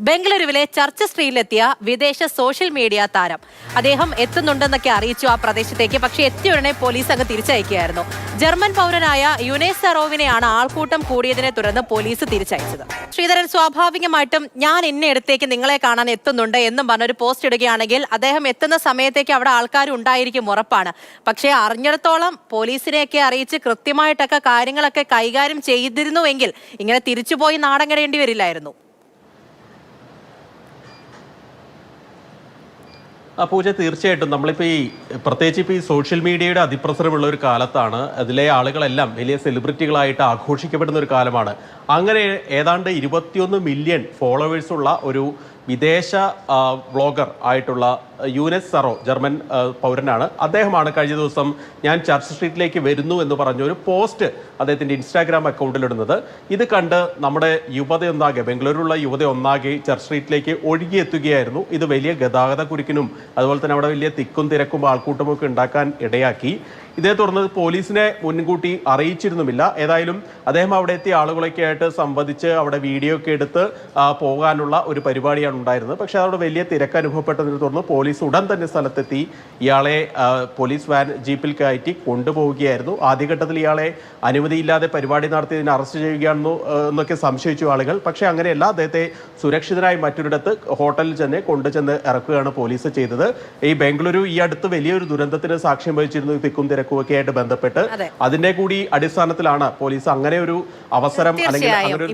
ബംഗളൂരുവിലെ ചർച്ച് സ്ട്രീറ്റിലെത്തിയ വിദേശ social media താരം. അദ്ദേഹം എത്തുന്നുണ്ടെന്നൊക്കെ അറിയിച്ചു ആ പ്രദേശത്തേക്ക്. പക്ഷെ എത്തിയ ഉടനെ പോലീസ് അങ്ങ് തിരിച്ചയക്കുകയായിരുന്നു. ജർമ്മൻ പൗരനായ യുനേസ് സറോവിനെയാണ് ആൾക്കൂട്ടം കൂടിയതിനെ തുടർന്ന് പോലീസ് തിരിച്ചയച്ചത്. ശ്രീധരൻ സ്വാഭാവികമായിട്ടും ഞാൻ എന്നെ അടുത്തേക്ക് നിങ്ങളെ കാണാൻ എത്തുന്നുണ്ട് എന്നും പറഞ്ഞൊരു പോസ്റ്റ് ഇടുകയാണെങ്കിൽ അദ്ദേഹം എത്തുന്ന സമയത്തേക്ക് അവിടെ ആൾക്കാർ ഉണ്ടായിരിക്കും ഉറപ്പാണ്. പക്ഷേ അറിഞ്ഞിടത്തോളം പോലീസിനെയൊക്കെ അറിയിച്ച് കൃത്യമായിട്ടൊക്കെ കാര്യങ്ങളൊക്കെ കൈകാര്യം ചെയ്തിരുന്നുവെങ്കിൽ ഇങ്ങനെ തിരിച്ചുപോയി നാടങ്ങിടേണ്ടി വരില്ലായിരുന്നു. പൂജ തീർച്ചയായിട്ടും. നമ്മളിപ്പോൾ ഈ പ്രത്യേകിച്ച് ഇപ്പോൾ ഈ സോഷ്യൽ മീഡിയയുടെ അതിപ്രസരമുള്ള ഒരു കാലത്താണ് അതിലെ ആളുകളെല്ലാം വലിയ സെലിബ്രിറ്റികളായിട്ട് ആഘോഷിക്കപ്പെടുന്ന ഒരു കാലമാണ്. അങ്ങനെ ഏതാണ്ട് ഇരുപത്തിയൊന്ന് മില്യൺ ഫോളോവേഴ്സുള്ള ഒരു വിദേശ വ്ളോഗർ ആയിട്ടുള്ള യൂനസ് സറോ ജർമ്മൻ പൗരനാണ്. അദ്ദേഹമാണ് കഴിഞ്ഞ ദിവസം ഞാൻ ചർച്ച് സ്ട്രീറ്റിലേക്ക് വരുന്നു എന്ന് പറഞ്ഞ ഒരു പോസ്റ്റ് അദ്ദേഹത്തിന്റെ ഇൻസ്റ്റാഗ്രാം അക്കൗണ്ടിലിടുന്നത് ഇത് കണ്ട് നമ്മുടെ യുവത ഒന്നാകെ ബംഗളൂരുള്ള യുവത ഒന്നാകെ ചർച്ച് സ്ട്രീറ്റിലേക്ക് ഒഴുകിയെത്തുകയായിരുന്നു. ഇത് വലിയ ഗതാഗത കുരുക്കിനും അതുപോലെ തന്നെ അവിടെ വലിയ തിക്കും തിരക്കും ആൾക്കൂട്ടമൊക്കെ ഉണ്ടാക്കാൻ ഇടയാക്കി. ഇതേ തുടർന്ന് പോലീസിനെ മുൻകൂട്ടി അറിയിച്ചിരുന്നുമില്ല. ഏതായാലും അദ്ദേഹം അവിടെ എത്തിയ ആളുകളൊക്കെ ആയിട്ട് സംവദിച്ച് അവിടെ വീഡിയോ ഒക്കെ എടുത്ത് പോകാനുള്ള ഒരു പരിപാടിയാണ് ഉണ്ടായിരുന്നത് പക്ഷേ അതോടെ വലിയ തിരക്ക് അനുഭവപ്പെട്ടതിനെ തുടർന്ന് പോലീസ് ഉടൻ തന്നെ സ്ഥലത്തെത്തി. ഇയാളെ പോലീസ് വാൻ ജീപ്പിൽ കയറ്റി കൊണ്ടുപോവുകയായിരുന്നു. ആദ്യഘട്ടത്തിൽ ഇയാളെ അനുമതിയില്ലാതെ പരിപാടി നടത്തിയതിന് അറസ്റ്റ് ചെയ്യുകയാണെന്നു എന്നൊക്കെ സംശയിച്ചു ആളുകൾ. പക്ഷേ അങ്ങനെയല്ല അദ്ദേഹത്തെ സുരക്ഷിതനായി മറ്റൊരിടത്ത് ഹോട്ടലിൽ തന്നെ കൊണ്ടുചെന്ന് ഇറക്കുകയാണ് പോലീസ് ചെയ്തത്. ഈ ബംഗളൂരു ഈ അടുത്ത് വലിയൊരു ദുരന്തത്തിന് സാക്ഷ്യം വഹിച്ചിരുന്നു തിക്കും തിരക്കും ഒക്കെ ആയിട്ട് ബന്ധപ്പെട്ട്. അതെ. അതിന്റെ കൂടി അടിസ്ഥാനത്തിലാണ് പോലീസ് അങ്ങനെ ഒരു അവസരം അല്ലെങ്കിൽ അങ്ങനെ ഒരു